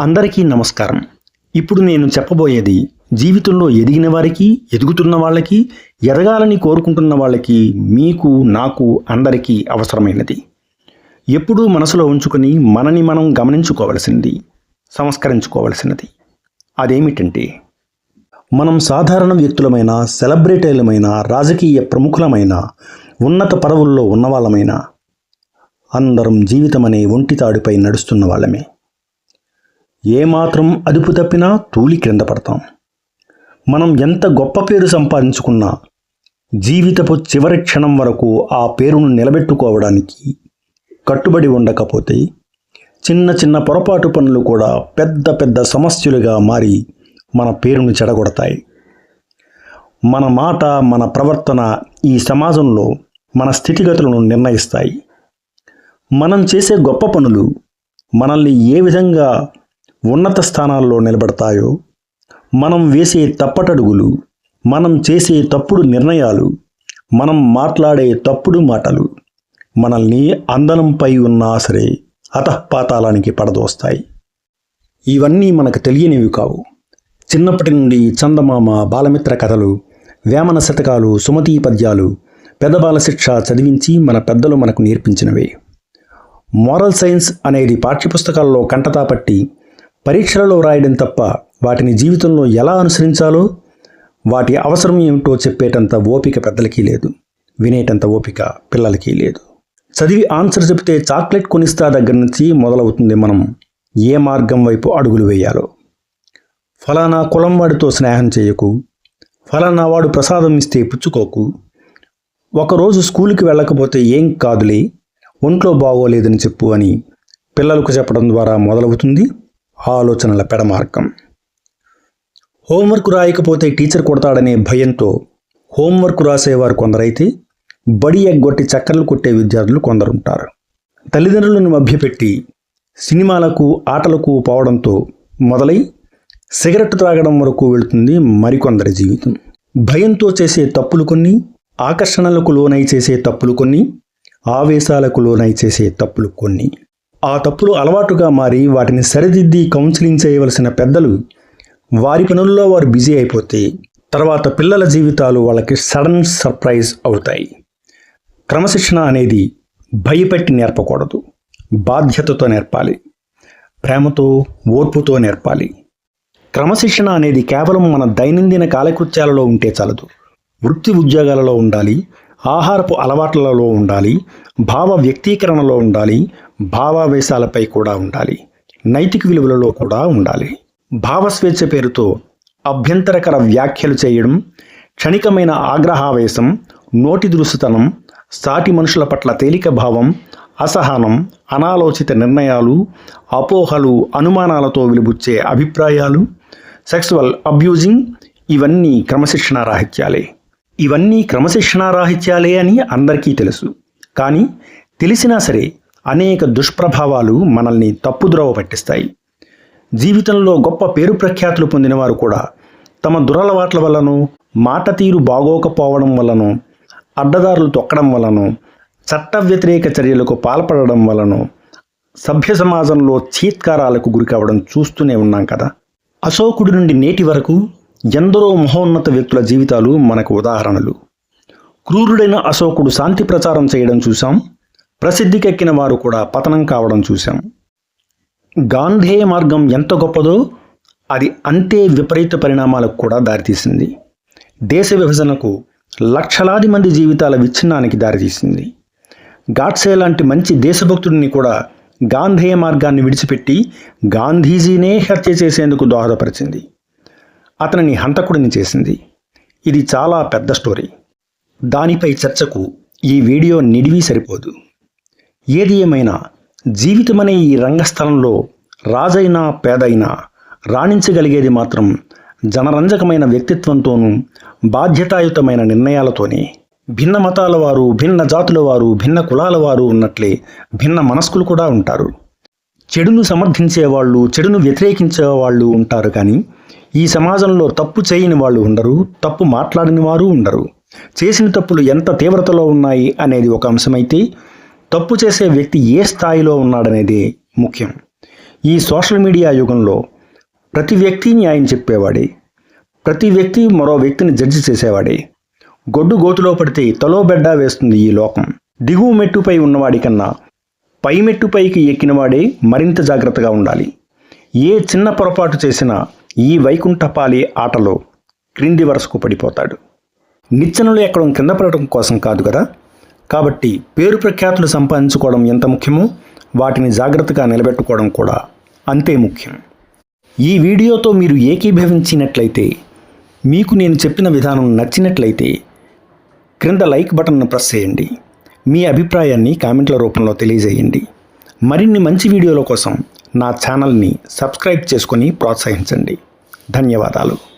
అందరికీ నమస్కారం. ఇప్పుడు నేను చెప్పబోయేది జీవితంలో ఎదిగిన వారికి ఎదుగుతున్న వాళ్ళకి ఎదగాలని కోరుకుంటున్న వాళ్ళకి మీకు నాకు అందరికీ అవసరమైనది. ఎప్పుడూ మనసులో ఉంచుకొని మనని మనం గమనించుకోవలసింది సంస్కరించుకోవలసినది. అదేమిటంటే మనం సాధారణ వ్యక్తులమైన సెలబ్రిటీలమైన రాజకీయ ప్రముఖులమైన ఉన్నత పదవుల్లో ఉన్నవాళ్ళమైన అందరం జీవితం అనే ఒంటితాడుపై నడుస్తున్న వాళ్ళమే. ఏమాత్రం అదుపు తప్పినా తూలి క్రింద పడతాం. మనం ఎంత గొప్ప పేరు సంపాదించుకున్నా జీవితపు చివరి క్షణం వరకు ఆ పేరును నిలబెట్టుకోవడానికి కట్టుబడి ఉండకపోతే చిన్న చిన్న పొరపాటు పనులు కూడా పెద్ద పెద్ద సమస్యలుగా మారి మన పేరును చెడగొడతాయి. మన మాట మన ప్రవర్తన ఈ సమాజంలో మన స్థితిగతులను నిర్ణయిస్తాయి. మనం చేసే గొప్ప పనులు మనల్ని ఏ విధంగా ఉన్నత స్థానాల్లో నిలబడతాయో మనం వేసే తప్పటడుగులు మనం చేసే తప్పుడు నిర్ణయాలు మనం మాట్లాడే తప్పుడు మాటలు మనల్ని అందనంపై ఉన్నా సరే అతఃపాతాలానికి పడదోస్తాయి. ఇవన్నీ మనకు తెలియనివి కావు. చిన్నప్పటి నుండి చందమామ బాలమిత్ర కథలు వేమన శతకాలు సుమతీ పద్యాలు పెద్దబాల శిక్ష చదివించి మన పెద్దలు మనకు నేర్పించినవే. మోరల్ సైన్స్ అనేది పాఠ్యపుస్తకాల్లో కంటతాపట్టి పట్టి పరీక్షలలో రాయడం తప్ప వాటిని జీవితంలో ఎలా అనుసరించాలో వాటి అవసరం ఏమిటో చెప్పేటంత ఓపిక పెద్దలకి లేదు. వినేటంత ఓపిక పిల్లలకి లేదు. చదివి ఆన్సర్ చెబితే చాక్లెట్ కొనిస్తా దగ్గర నుంచి మొదలవుతుంది మనం. ఏ మార్గం వైపు అడుగులు వేయాలో? ఫలానా కులం వాడితో స్నేహం చేయకు. ఫలానా వాడు ప్రసాదం ఇస్తే పుచ్చుకోకు. ఒకరోజు స్కూల్కి వెళ్ళకపోతే ఏం కాదులే ఒంట్లో బాగోలేదని చెప్పు అని పిల్లలకు చెప్పడం ద్వారా మొదలవుతుంది. ఆలోచనల పెడమార్గం. హోంవర్క్ రాయకపోతే టీచర్ కొడతాడనే భయంతో హోంవర్క్ రాసేవారు కొందరైతే బడి ఎగ్గొట్టి చక్కర్లు కొట్టే విద్యార్థులు కొందరుంటారు. తల్లిదండ్రులను మభ్యపెట్టి సినిమాలకు ఆటలకు పోవడంతో మొదలై సిగరెట్ త్రాగడం వరకు వెళుతుంది మరికొందరి జీవితం. భయంతో చేసే తప్పులు కొన్ని ఆకర్షణలకు లోనై చేసే తప్పులు కొన్ని ఆవేశాలకు లోనై చేసే తప్పులు కొన్ని. ఆ తప్పులు అలవాటుగా మారి వాటిని సరిదిద్ది కౌన్సిలింగ్ చేయవలసిన పెద్దలు వారి పనుల్లో వారు బిజీ అయిపోతే తర్వాత పిల్లల జీవితాలు వాళ్ళకి సడన్ సర్ప్రైజ్ అవుతాయి. క్రమశిక్షణ అనేది భయపెట్టి నేర్పకూడదు బాధ్యతతో నేర్పాలి ప్రేమతో ఓర్పుతో నేర్పాలి. క్రమశిక్షణ అనేది కేవలం మన దైనందిన కాలకృత్యాలలో ఉంటే చాలదు వృత్తి ఉద్యోగాలలో ఉండాలి ఆహారపు అలవాట్లలో ఉండాలి భావ వ్యక్తీకరణలో ఉండాలి భావావేశాలపై కూడా ఉండాలి నైతిక విలువలలో కూడా ఉండాలి. భావస్వేచ్ఛ పేరుతో అభ్యంతరకర వ్యాఖ్యలు చేయడం క్షణికమైన ఆగ్రహావేశం నోటి దురుసుతనం సాటి మనుషుల పట్ల తేలిక భావం అసహనం అనాలోచిత నిర్ణయాలు అపోహలు అనుమానాలతో వెలుబుచ్చే అభిప్రాయాలు సెక్సువల్ అబ్యూజింగ్ ఇవన్నీ క్రమశిక్షణ రాహిత్యాలే. ఇవన్నీ క్రమశిక్షణారాహిత్యాలే అని అందరికీ తెలుసు. కానీ తెలిసినా సరే అనేక దుష్ప్రభావాలు మనల్ని తప్పుద్రోవ పట్టిస్తాయి. జీవితంలో గొప్ప పేరు ప్రఖ్యాతులు పొందినవారు కూడా తమ దురలవాట్ల వల్లనో మాట తీరు బాగోకపోవడం వల్లనో అడ్డదారులు తొక్కడం వలనో చట్ట వ్యతిరేక చర్యలకు పాల్పడడం వలనో సభ్య సమాజంలో చీత్కారాలకు గురికావడం చూస్తూనే ఉన్నాం కదా. అశోకుడి నుండి నేటి వరకు ఎందరో మహోన్నత వ్యక్తుల జీవితాలు మనకు ఉదాహరణలు. క్రూరుడైన అశోకుడు శాంతి ప్రచారం చేయడం చూసాం ప్రసిద్ధికెక్కిన వారు కూడా పతనం కావడం చూశాం. గాంధేయ మార్గం ఎంత గొప్పదో అది అంతే విపరీత పరిణామాలకు కూడా దారితీసింది. దేశ విభజనకు లక్షలాది మంది జీవితాల విచ్ఛిన్నానికి దారితీసింది. గాడ్సే లాంటి మంచి దేశభక్తుడిని కూడా గాంధేయ మార్గాన్ని విడిచిపెట్టి గాంధీజీనే హత్య చేసేందుకు దోహదపరిచింది. అతనిని హంతకుడిని చేసింది. ఇది చాలా పెద్ద స్టోరీ. దానిపై చర్చకు ఈ వీడియో నిడివి సరిపోదు. ఏది ఏమైనా జీవితమనే ఈ రంగస్థలంలో రాజైనా పేదైనా రాణించగలిగేది మాత్రం జనరంజకమైన వ్యక్తిత్వంతోనూ బాధ్యతాయుతమైన నిర్ణయాలతోనే. భిన్న మతాల వారు భిన్న జాతుల వారు భిన్న కులాల వారు ఉన్నట్లే భిన్న మనస్కులు కూడా ఉంటారు. చెడును సమర్థించే వాళ్ళు చెడును వ్యతిరేకించే వాళ్ళు ఉంటారు కానీ ఈ సమాజంలో తప్పు చేయని వాళ్ళు ఉండరు తప్పు మాట్లాడిన వారు ఉండరు. చేసిన తప్పులు ఎంత తీవ్రతలో ఉన్నాయి అనేది ఒక అంశమైతే తప్పు చేసే వ్యక్తి ఏ స్థాయిలో ఉన్నాడనేది ముఖ్యం. ఈ సోషల్ మీడియా యుగంలో ప్రతి వ్యక్తి న్యాయం చెప్పేవాడే ప్రతి వ్యక్తి మరో వ్యక్తిని జడ్జి చేసేవాడే. గొడ్డు గోతులో పడితే తలో బెడ్డ వేస్తుంది ఈ లోకం. దిగువ మెట్టుపై ఉన్నవాడి కన్నా పై మెట్టుపైకి ఎక్కినవాడే మరింత జాగ్రత్తగా ఉండాలి. ఏ చిన్న పొరపాటు చేసినా ఈ వైకుంఠపాలి ఆటలో క్రింది వరుసకు పడిపోతాడు. నిచ్చెనలు ఎక్కడం కింద పడటం కోసం కాదు కదా? కాబట్టి పేరు ప్రఖ్యాతులు సంపాదించుకోవడం ఎంత ముఖ్యమో వాటిని జాగ్రత్తగా నిలబెట్టుకోవడం కూడా అంతే ముఖ్యం. ఈ వీడియోతో మీరు ఏకీభవించినట్లయితే మీకు నేను చెప్పిన విధానం నచ్చినట్లయితే క్రింద లైక్ బటన్ను ప్రెస్ చేయండి. మీ అభిప్రాయాన్ని కామెంట్ల రూపంలో తెలియజేయండి. మరిన్ని మంచి వీడియోల కోసం నా ఛానల్ని సబ్స్క్రైబ్ చేసుకొని ప్రోత్సహించండి. ధన్యవాదాలు.